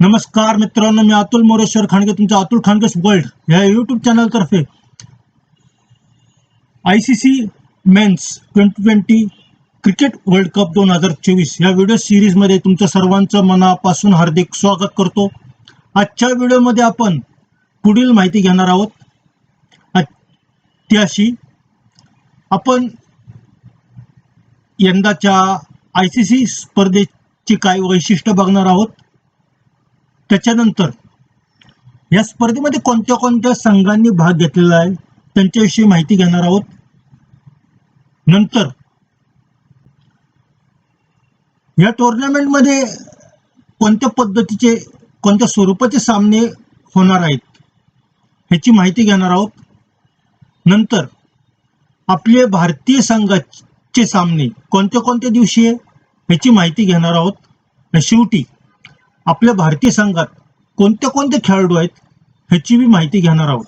नमस्कार मित्रांनो मी अतुल मोरेश्वर खांडगे तुमच्या अतुल खांडगे वर्ल्ड या YouTube चॅनलतर्फे I C C men's twenty twenty cricket world cup दोन हजार चोवीस या व्हिडिओ सिरीजमध्ये तुमच्या सर्वांचं मनापासून हार्दिक स्वागत करतो. आजच्या व्हिडिओमध्ये आपण पुढील माहिती घेणार आहोत. त्याशी आपण यंदाच्या आय सी सी स्पर्धेची काही वैशिष्ट्य बघणार आहोत. त्याच्यानंतर या स्पर्धेमध्ये कोणत्या कोणत्या संघांनी भाग घेतलेला आहे त्यांच्याविषयी माहिती घेणार आहोत. नंतर या टुर्नामेंटमध्ये कोणत्या पद्धतीचे कोणत्या स्वरूपाचे सामने होणार आहेत ह्याची माहिती घेणार आहोत. नंतर आपले भारतीय संघाचे सामने कोणत्या कोणत्या दिवशी आहे ह्याची माहिती घेणार आहोत. शेवटी आपल्या भारतीय संघात कोणते कोणते खेळाडू आहेत ह्याची मी माहिती घेणार आहोत.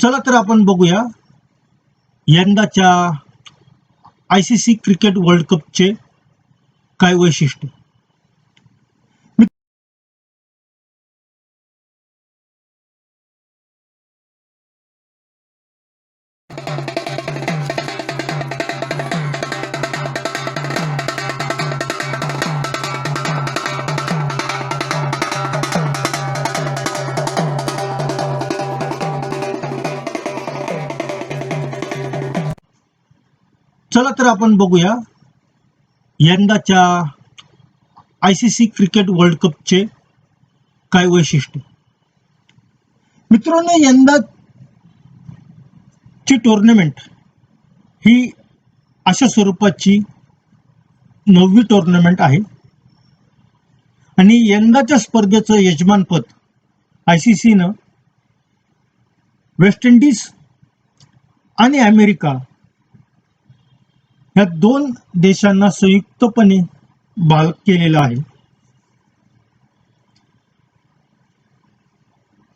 चला तर आपण बघूया. यंदाच्या I C C cricket world कपचे काय वैशिष्ट्य? चला तर आपण बघूया. यंदाच्या I C C cricket world कपचे काय वैशिष्ट्य? मित्रांनो यंदाची टुर्नामेंट ही अशा स्वरूपाची नववी टुर्नामेंट आहे. आणि यंदाच्या स्पर्धेचं यजमानपद आय सी सीनं वेस्ट इंडिज आणि अमेरिका या दोन देशांना संयुक्तपणे भाग केलेला आहे.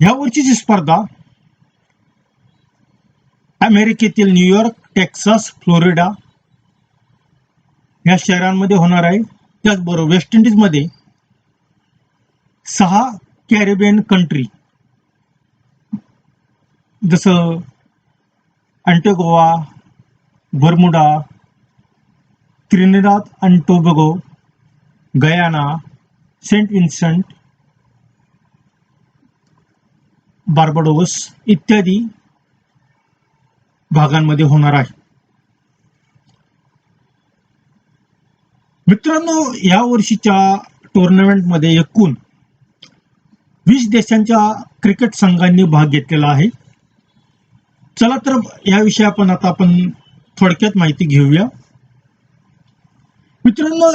ह्या वर्षीची स्पर्धा अमेरिकेतील न्यूयॉर्क टेक्सास फ्लोरिडा या शहरांमध्ये होणार आहे. त्याचबरोबर वेस्ट इंडिजमध्ये सहा कॅरेबियन कंट्री जसं Antigua Bermuda Trinidad and Tobago Guyana Saint Vincent Barbados इत्यादी भागांमध्ये होणार आहे. मित्रांनो या वर्षीच्या टुर्नामेंटमध्ये एकूण वीस देशांच्या क्रिकेट संघांनी भाग घेतलेला आहे. चला तर याविषयी आपण आता आपण थोडक्यात माहिती घेऊया. मित्रांनो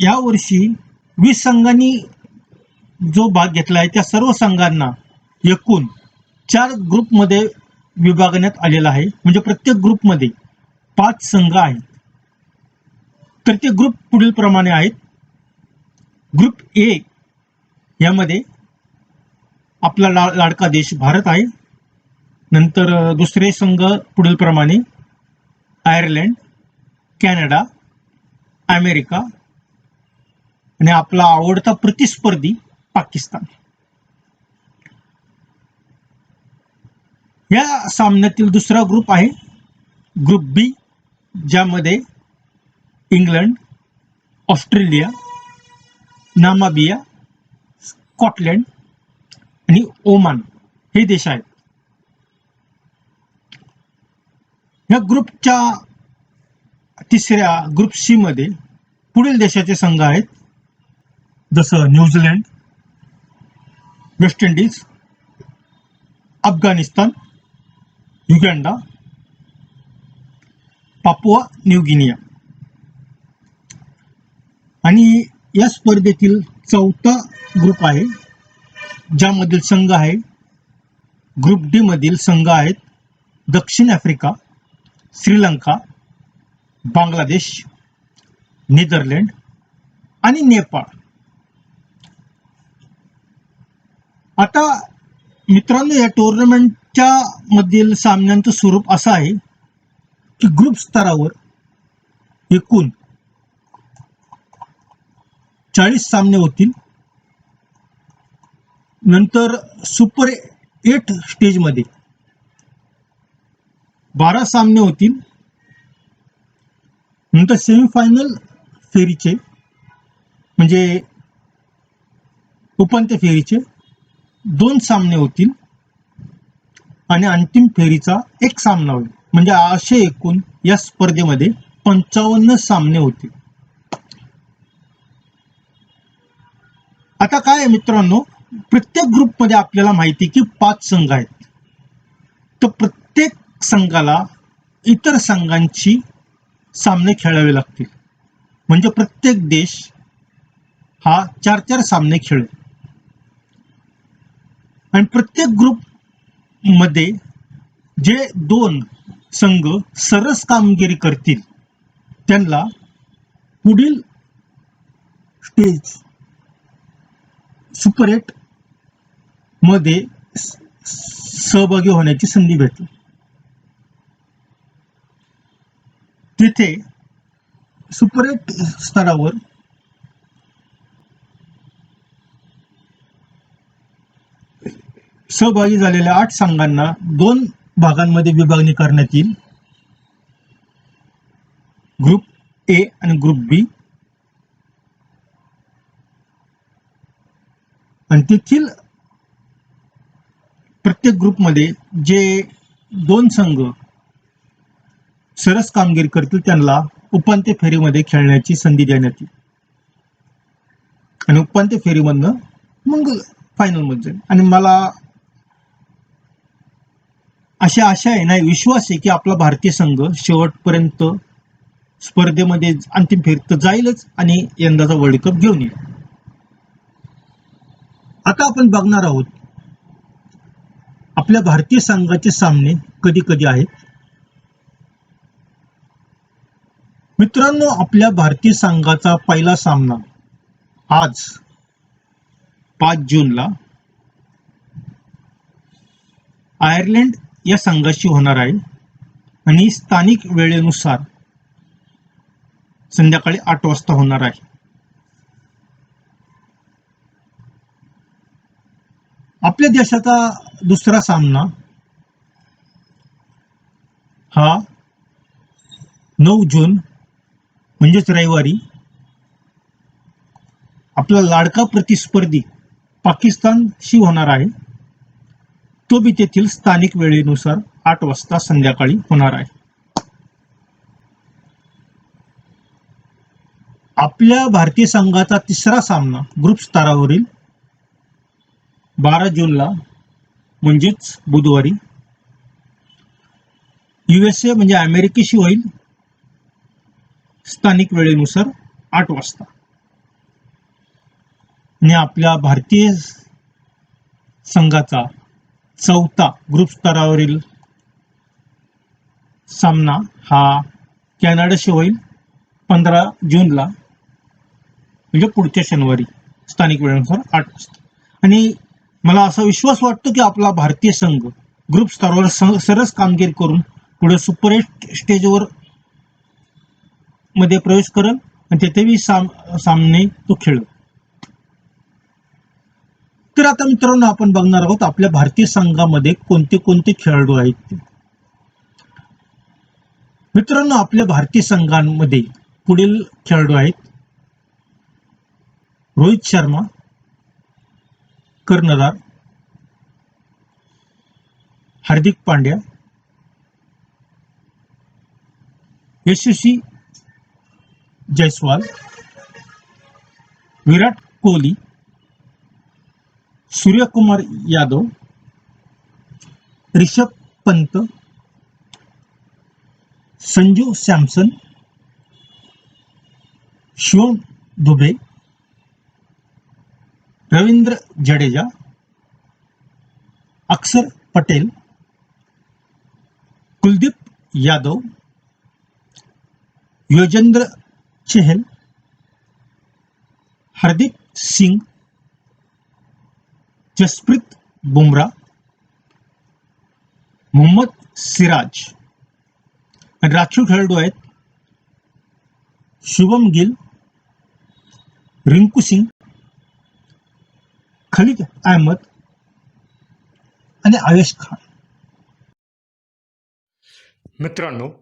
या वर्षी वीस संघांनी जो भाग घेतला आहे त्या सर्व संघांना एकूण चार ग्रुपमध्ये विभागण्यात आलेला आहे. म्हणजे प्रत्येक ग्रुपमध्ये पाच संघ आहेत. तर ते ग्रुप पुढील प्रमाणे आहेत. ग्रुप ए यामध्ये आपला ला लाडका देश भारत आहे. नंतर दुसरे संघ पुढील प्रमाणे आयर्लंड कॅनडा अमेरिका आणि आपला आवडता प्रतिस्पर्धी पाकिस्तान. या सामन्यातील दुसरा ग्रुप आहे ग्रुप बी ज्यामध्ये इंग्लंड ऑस्ट्रेलिया नामाबिया स्कॉटलंड आणि ओमान हे देश आहेत. या ग्रुपच्या तिसऱ्या ग्रुप सी मध्ये पुढील देशाचे संघ आहेत. जसं New Zealand West Indies Afghanistan Uganda Papua New Guinea आणि या स्पर्धेतील चौथा ग्रुप आहे ज्यामधील संघ आहे ग्रुप डी मधील संघ आहेत दक्षिण आफ्रिका श्रीलंका बांगलादेश नेदरलँड आणि नेपाळ. आता मित्रांनो या टुर्नामेंटच्या मधील सामन्यांचं स्वरूप असं आहे की ग्रुप स्तरावर एकूण चाळीस सामने होतील. नंतर सुपर एट स्टेजमध्ये बारा सामने होतील. नंतर सेमीफायनल फेरीचे म्हणजे उपांत्य फेरीचे दोन सामने होतील आणि अंतिम फेरीचा एक सामना होईल. म्हणजे असे एकूण या स्पर्धेमध्ये पंचावन्न सामने होतील. आता काय आहे मित्रांनो प्रत्येक ग्रुपमध्ये आपल्याला माहिती की पाच संघ आहेत. तर प्रत्येक संघाला इतर संघांची सामने खेळावे लागतील. म्हणजे प्रत्येक देश हा चार चार सामने खेळेल. आणि प्रत्येक ग्रुपमध्ये जे दोन संघ सरस कामगिरी करतील त्यांना पुढील स्टेज सुपर एटमध्ये सहभागी होण्याची संधी भेटली. तिथे सुपरेट स्तरावर सहभागी झालेल्या आठ संघांना दोन भागांमध्ये विभागणी करण्यात येईल. ग्रुप ए आणि ग्रुप बी आणि तेथील प्रत्येक ग्रुपमध्ये जे दोन संघ सरस कामगिरी करतील त्यांना उपांत्य फेरीमध्ये खेळण्याची संधी देण्यात येईल. आणि उपांत्य फेरीमधनं मग फायनलमध्ये जाईल. आणि मला अशी आशा आहे नाही विश्वास आहे की आपला भारतीय संघ शेवटपर्यंत स्पर्धेमध्ये अंतिम फेरीत तर जाईलच आणि यंदाचा वर्ल्ड कप घेऊन येईल. आता आपण बघणार आहोत आपल्या भारतीय संघाचे सामने कधी कधी आहेत. मित्रांनो आपल्या भारतीय संघाचा पहिला सामना आज पाच जूनला आयर्लंड या संघाशी होणार आहे. आणि स्थानिक वेळेनुसार संध्याकाळी आठ वाजता होणार आहे. आपल्या देशाचा दुसरा सामना हा नऊ जून म्हणजेच रविवारी आपला लाडका प्रतिस्पर्धी पाकिस्तानशी होणार आहे. तो बी तेथील स्थानिक वेळेनुसार आठ वाजता संध्याकाळी होणार आहे. आपल्या भारतीय संघाचा तिसरा सामना ग्रुप स्तरावरील बारा जूनला म्हणजेच बुधवारी युएसए म्हणजे अमेरिकेशी होईल. स्थानिक वेळेनुसार आठ वाजता. आणि आपल्या भारतीय संघाचा चौथा ग्रुप स्तरावरील सामना हा कॅनडाशी होईल पंधरा जूनला म्हणजे पुढच्या शनिवारी स्थानिक वेळेनुसार आठ वाजता. आणि मला असा विश्वास वाटतो की आपला भारतीय संघ ग्रुप स्तरावर सरस कामगिरी करून पुढे सुपर एट स्टेजवर मध्ये प्रवेश करल आणि तेथेही साम सामने तो खेळ तर आता मित्रांनो आपण बघणार आहोत आपल्या भारतीय संघामध्ये कोणते कोणते खेळाडू आहेत ते. मित्रांनो आपल्या भारतीय संघांमध्ये पुढील खेळाडू आहेत रोहित शर्मा कर्णधार हार्दिक पांड्या यशस्वी जयस्वाल विराट कोहली सूर्यकुमार यादव रिषभ पंत संजू सॅमसन शिवम दुबे रवींद्र जडेजा अक्षर पटेल कुलदीप यादव योजेंद्र चहल हरदीप सिंग जसप्रीत बुमरा मोहम्मद सिराज आणि राखीव खेळाडू आहेत शुभम गिल रिंकू सिंग खलिद अहमद आणि आवेश खान. मित्रांनो